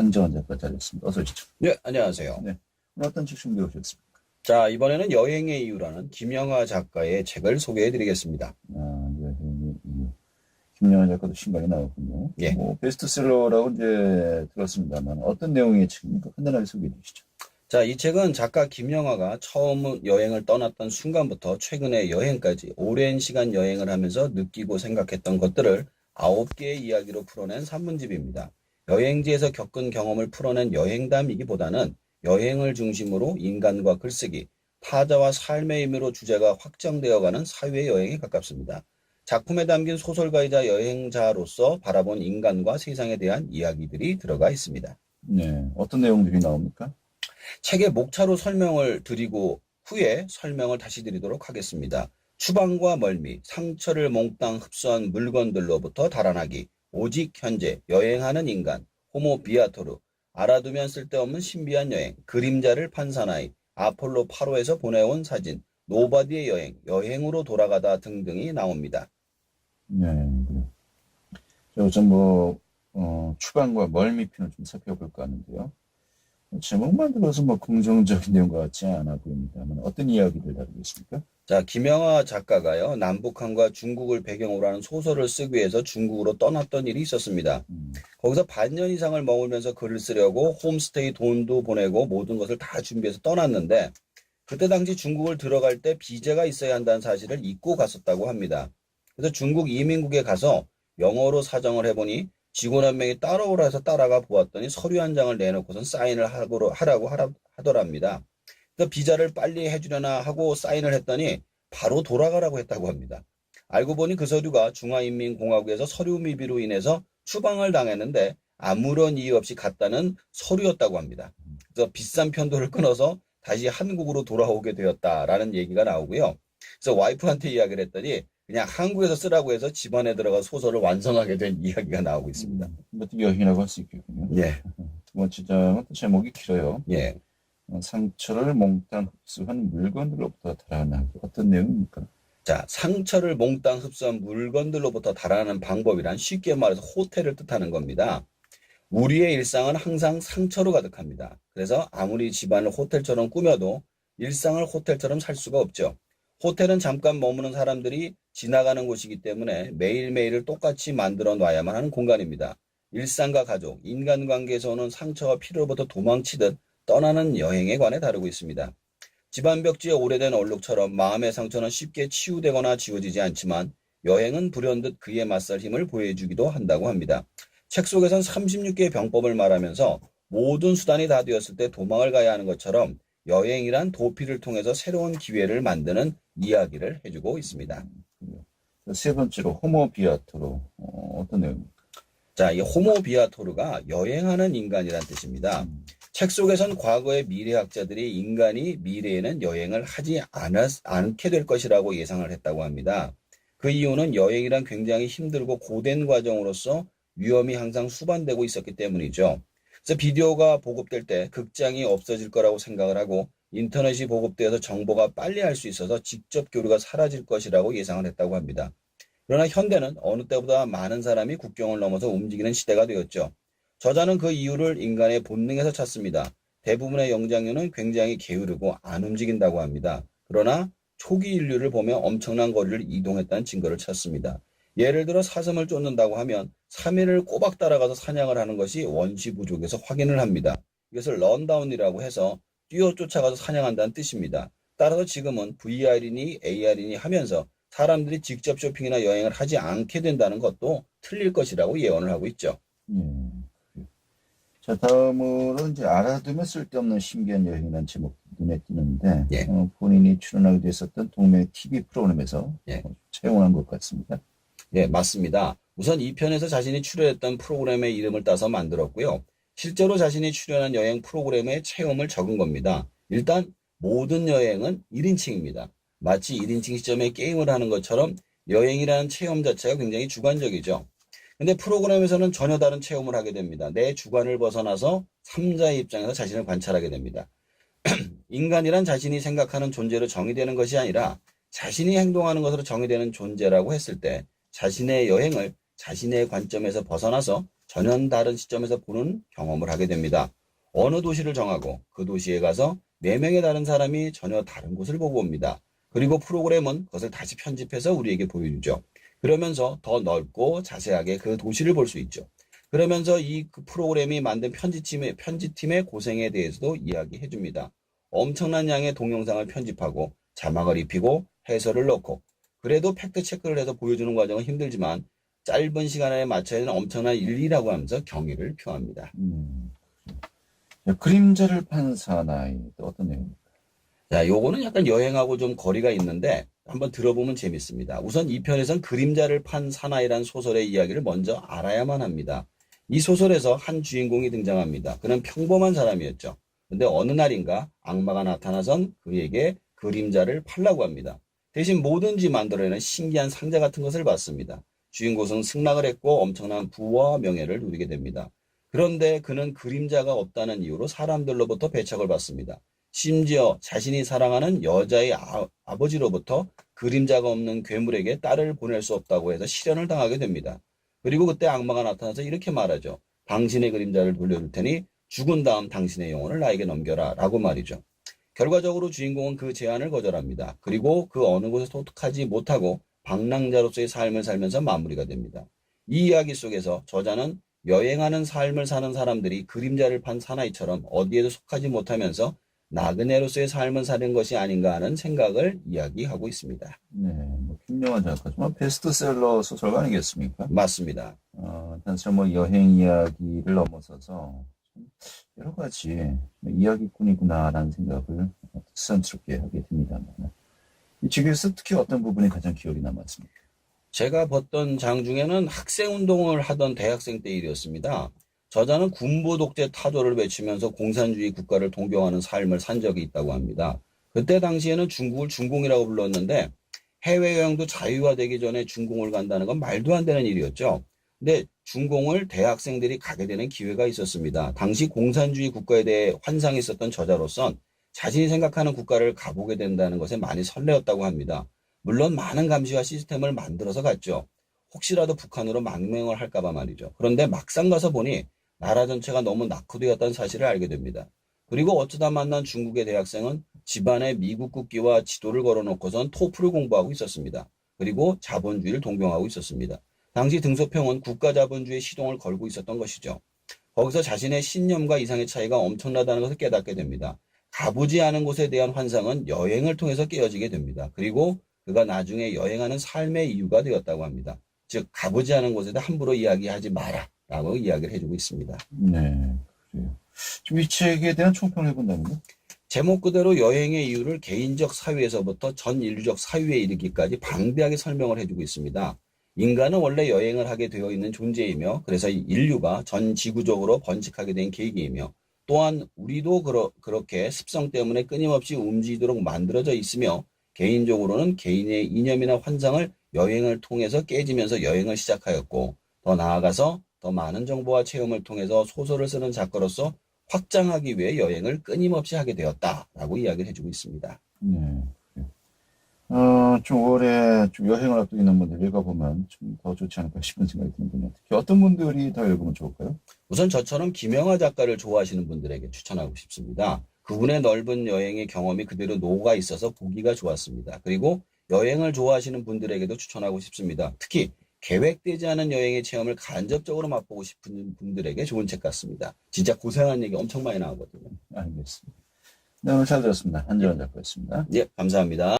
한정원 작가 자리했습니다. 어서 오시죠. 네, 안녕하세요. 네. 오늘 어떤 책 준비해 오셨습니까? 자, 이번에는 여행의 이유라는 김영하 작가의 책을 소개해 드리겠습니다. 아, 여행의 이유. 김영하 작가도 신간이 나왔군요. 예. 뭐, 베스트셀러라고 이제 들었습니다만, 어떤 내용의 책입니까? 간단하게 소개해 주시죠. 자, 이 책은 작가 김영하가 처음 여행을 떠났던 순간부터 최근의 여행까지 오랜 시간 여행을 하면서 느끼고 생각했던 것들을 아홉 개의 이야기로 풀어낸 산문집입니다. 여행지에서 겪은 경험을 풀어낸 여행담이기보다는 여행을 중심으로 인간과 글쓰기, 타자와 삶의 의미로 주제가 확장되어가는 사회 여행에 가깝습니다. 작품에 담긴 소설가이자 여행자로서 바라본 인간과 세상에 대한 이야기들이 들어가 있습니다. 네. 어떤 내용들이 나옵니까? 책의 목차로 설명을 드리고 후에 설명을 다시 드리도록 하겠습니다. 추방과 멀미, 상처를 몽땅 흡수한 물건들로부터 달아나기, 오직 현재, 여행하는 인간, 호모 비아토르, 알아두면 쓸데없는 신비한 여행, 그림자를 판사나이, 아폴로 8호에서 보내온 사진, 노바디의 여행, 여행으로 돌아가다 등등이 나옵니다. 네, 우선 뭐, 어, 추방과 멀미편을 좀 살펴볼까 하는데요. 제목만 들어서 뭐 긍정적인 내용 같지 않아 보입니다만, 어떤 이야기를 다루고 있습니까? 자, 김영하 작가가요, 남북한과 중국을 배경으로 하는 소설을 쓰기 위해서 중국으로 떠났던 일이 있었습니다. 음, 거기서 반년 이상을 머물면서 글을 쓰려고 홈스테이 돈도 보내고 모든 것을 다 준비해서 떠났는데 그때 당시 중국을 들어갈 때 비자가 있어야 한다는 사실을 잊고 갔었다고 합니다. 그래서 중국 이민국에 가서 영어로 사정을 해보니 직원 한 명이 따라오라 해서 따라가 보았더니 서류 한 장을 내놓고선 사인을 하고, 하라고 하라, 하더랍니다. 그래서 비자를 빨리 해주려나 하고 사인을 했더니 바로 돌아가라고 했다고 합니다. 알고 보니 그 서류가 중화인민공화국에서 서류 미비로 인해서 추방을 당했는데 아무런 이유 없이 갔다는 서류였다고 합니다. 그래서 비싼 편도를 끊어서 다시 한국으로 돌아오게 되었다라는 얘기가 나오고요. 그래서 와이프한테 이야기를 했더니 그냥 한국에서 쓰라고 해서 집안에 들어가 소설을 완성하게 된 이야기가 나오고 있습니다. 이것도 여행이라고 할 수 있겠군요. 예, 두 번째 장은 또 제목이 길어요. 예. 어, 상처를 몽땅 흡수한 물건들로부터 달아나기. 어떤 내용입니까? 자, 상처를 몽땅 흡수한 물건들로부터 달아나는 방법이란 쉽게 말해서 호텔을 뜻하는 겁니다. 우리의 일상은 항상 상처로 가득합니다. 그래서 아무리 집안을 호텔처럼 꾸며도 일상을 호텔처럼 살 수가 없죠. 호텔은 잠깐 머무는 사람들이 지나가는 곳이기 때문에 매일매일을 똑같이 만들어 놔야만 하는 공간입니다. 일상과 가족, 인간관계에서 오는 상처와 피로로부터 도망치듯 떠나는 여행에 관해 다루고 있습니다. 집안 벽지에 오래된 얼룩처럼 마음의 상처는 쉽게 치유되거나 지워지지 않지만 여행은 불현듯 그에 맞설 힘을 보여주기도 한다고 합니다. 책 속에선 36개의 병법을 말하면서 모든 수단이 다 되었을 때 도망을 가야 하는 것처럼 여행이란 도피를 통해서 새로운 기회를 만드는 이야기를 해주고 있습니다. 자, 세 번째로 호모비아토로 어, 어떤 내용입니까? 자, 이 호모비아토르가 여행하는 인간이란 뜻입니다. 책 속에선 과거의 미래학자들이 인간이 미래에는 여행을 하지 않았, 않게 될 것이라고 예상을 했다고 합니다. 그 이유는 여행이란 굉장히 힘들고 고된 과정으로서 위험이 항상 수반되고 있었기 때문이죠. 그래서 비디오가 보급될 때 극장이 없어질 거라고 생각을 하고 인터넷이 보급되어서 정보가 빨리 할 수 있어서 직접 교류가 사라질 것이라고 예상을 했다고 합니다. 그러나 현대는 어느 때보다 많은 사람이 국경을 넘어서 움직이는 시대가 되었죠. 저자는 그 이유를 인간의 본능에서 찾습니다. 대부분의 영장류는 굉장히 게으르고 안 움직인다고 합니다. 그러나 초기 인류를 보면 엄청난 거리를 이동했다는 증거를 찾습니다. 예를 들어 사슴을 쫓는다고 하면 3일을 꼬박 따라가서 사냥을 하는 것이 원시 부족에서 확인을 합니다. 이것을 런다운이라고 해서 뛰어 쫓아가서 사냥한다는 뜻입니다. 따라서 지금은 VR이니 AR이니 하면서 사람들이 직접 쇼핑이나 여행을 하지 않게 된다는 것도 틀릴 것이라고 예언을 하고 있죠. 예. 자, 다음으로 이제 알아두면 쓸데없는 신기한 여행이라는 제목 눈에 띄는데, 예. 어, 본인이 출연하게 됐었던 동네 TV 프로그램에서 예. 어, 채용한 것 같습니다. 예, 맞습니다. 우선 이 편에서 자신이 출연했던 프로그램의 이름을 따서 만들었고요. 실제로 자신이 출연한 여행 프로그램의 체험을 적은 겁니다. 일단 모든 여행은 1인칭입니다. 마치 1인칭 시점에 게임을 하는 것처럼 여행이라는 체험 자체가 굉장히 주관적이죠. 근데 프로그램에서는 전혀 다른 체험을 하게 됩니다. 내 주관을 벗어나서 3자의 입장에서 자신을 관찰하게 됩니다. 인간이란 자신이 생각하는 존재로 정의되는 것이 아니라 자신이 행동하는 것으로 정의되는 존재라고 했을 때 자신의 여행을 자신의 관점에서 벗어나서 전혀 다른 시점에서 보는 경험을 하게 됩니다. 어느 도시를 정하고 그 도시에 가서 네 명의 다른 사람이 전혀 다른 곳을 보고 옵니다. 그리고 프로그램은 그것을 다시 편집해서 우리에게 보여주죠. 그러면서 더 넓고 자세하게 그 도시를 볼 수 있죠. 그러면서 이그 프로그램이 만든 편집팀의, 편집팀의 고생에 대해서도 이야기해 줍니다. 엄청난 양의 동영상을 편집하고 자막을 입히고 해설을 넣고 그래도 팩트 체크를 해서 보여주는 과정은 힘들지만 짧은 시간에 맞춰야 하는 엄청난 일이라고 하면서 경의를 표합니다. 음. 자, 그림자를 판 사나이 또 어떤 내용입니까? 자, 요거는 약간 여행하고 좀 거리가 있는데 한번 들어보면 재밌습니다. 우선 이 편에선 그림자를 판 사나이란 소설의 이야기를 먼저 알아야만 합니다. 이 소설에서 한 주인공이 등장합니다. 그는 평범한 사람이었죠. 근데 어느 날인가 악마가 나타나선 그에게 그림자를 팔라고 합니다. 대신 뭐든지 만들어내는 신기한 상자 같은 것을 받습니다. 주인공은 승낙을 했고 엄청난 부와 명예를 누리게 됩니다. 그런데 그는 그림자가 없다는 이유로 사람들로부터 배척을 받습니다. 심지어 자신이 사랑하는 여자의 아, 아버지로부터 그림자가 없는 괴물에게 딸을 보낼 수 없다고 해서 실현을 당하게 됩니다. 그리고 그때 악마가 나타나서 이렇게 말하죠. 당신의 그림자를 돌려줄 테니 죽은 다음 당신의 영혼을 나에게 넘겨라 라고 말이죠. 결과적으로 주인공은 그 제안을 거절합니다. 그리고 그 어느 곳에서 도둑하지 못하고 방랑자로서의 삶을 살면서 마무리가 됩니다. 이 이야기 속에서 저자는 여행하는 삶을 사는 사람들이 그림자를 판 사나이처럼 어디에도 속하지 못하면서 나그네로서의 삶을 사는 것이 아닌가 하는 생각을 이야기하고 있습니다. 네, 뭐 김명환 작가지만 베스트셀러 소설가 아니겠습니까? 맞습니다. 어, 단순히 뭐 여행 이야기를 넘어서서 좀 여러 가지 이야기꾼이구나라는 생각을 새삼스럽게 하게 됩니다만 이 책에서 특히 어떤 부분이 가장 기억이 남았습니까? 제가 봤던 장 중에는 학생 운동을 하던 대학생 때 일이었습니다. 저자는 군부 독재 타도를 외치면서 공산주의 국가를 동경하는 삶을 산 적이 있다고 합니다. 그때 당시에는 중국을 중공이라고 불렀는데 해외여행도 자유화되기 전에 중공을 간다는 건 말도 안 되는 일이었죠. 근데 중공을 대학생들이 가게 되는 기회가 있었습니다. 당시 공산주의 국가에 대해 환상이 있었던 저자로선 자신이 생각하는 국가를 가보게 된다는 것에 많이 설레었다고 합니다. 물론 많은 감시와 시스템을 만들어서 갔죠. 혹시라도 북한으로 망명을 할까봐 말이죠. 그런데 막상 가서 보니 나라 전체가 너무 낙후되었다는 사실을 알게 됩니다. 그리고 어쩌다 만난 중국의 대학생은 집안에 미국 국기와 지도를 걸어놓고선 토프를 공부하고 있었습니다. 그리고 자본주의를 동경하고 있었습니다. 당시 등소평은 국가 자본주의 시동을 걸고 있었던 것이죠. 거기서 자신의 신념과 이상의 차이가 엄청나다는 것을 깨닫게 됩니다. 가보지 않은 곳에 대한 환상은 여행을 통해서 깨어지게 됩니다. 그리고 그가 나중에 여행하는 삶의 이유가 되었다고 합니다. 즉 가보지 않은 곳에 대해 함부로 이야기하지 마라 라고 이야기를 해주고 있습니다. 네, 그래요. 지금 이 책에 대한 총평을 해본다면요? 제목 그대로 여행의 이유를 개인적 사유에서부터 전 인류적 사유에 이르기까지 방대하게 설명을 해주고 있습니다. 인간은 원래 여행을 하게 되어 있는 존재이며 그래서 이 인류가 전 지구적으로 번식하게 된 계기이며 또한 우리도 그러, 그렇게 습성 때문에 끊임없이 움직이도록 만들어져 있으며 개인적으로는 개인의 이념이나 환상을 여행을 통해서 깨지면서 여행을 시작하였고 더 나아가서 더 많은 정보와 체험을 통해서 소설을 쓰는 작가로서 확장하기 위해 여행을 끊임없이 하게 되었다라고 이야기를 해주고 있습니다. 네. 어, 좀 올해 좀 여행을 앞두고 있는 분들 읽어보면 좀 더 좋지 않을까 싶은 생각이 드는군요. 특히 어떤 분들이 더 읽으면 좋을까요? 우선 저처럼 김영하 작가를 좋아하시는 분들에게 추천하고 싶습니다. 그분의 넓은 여행의 경험이 그대로 녹아 있어서 보기가 좋았습니다. 그리고 여행을 좋아하시는 분들에게도 추천하고 싶습니다. 특히 계획되지 않은 여행의 체험을 간접적으로 맛보고 싶은 분들에게 좋은 책 같습니다. 진짜 고생한 얘기 엄청 많이 나오거든요. 알겠습니다. 네, 오늘 잘 들었습니다. 한지원 작가였습니다. 예, 감사합니다.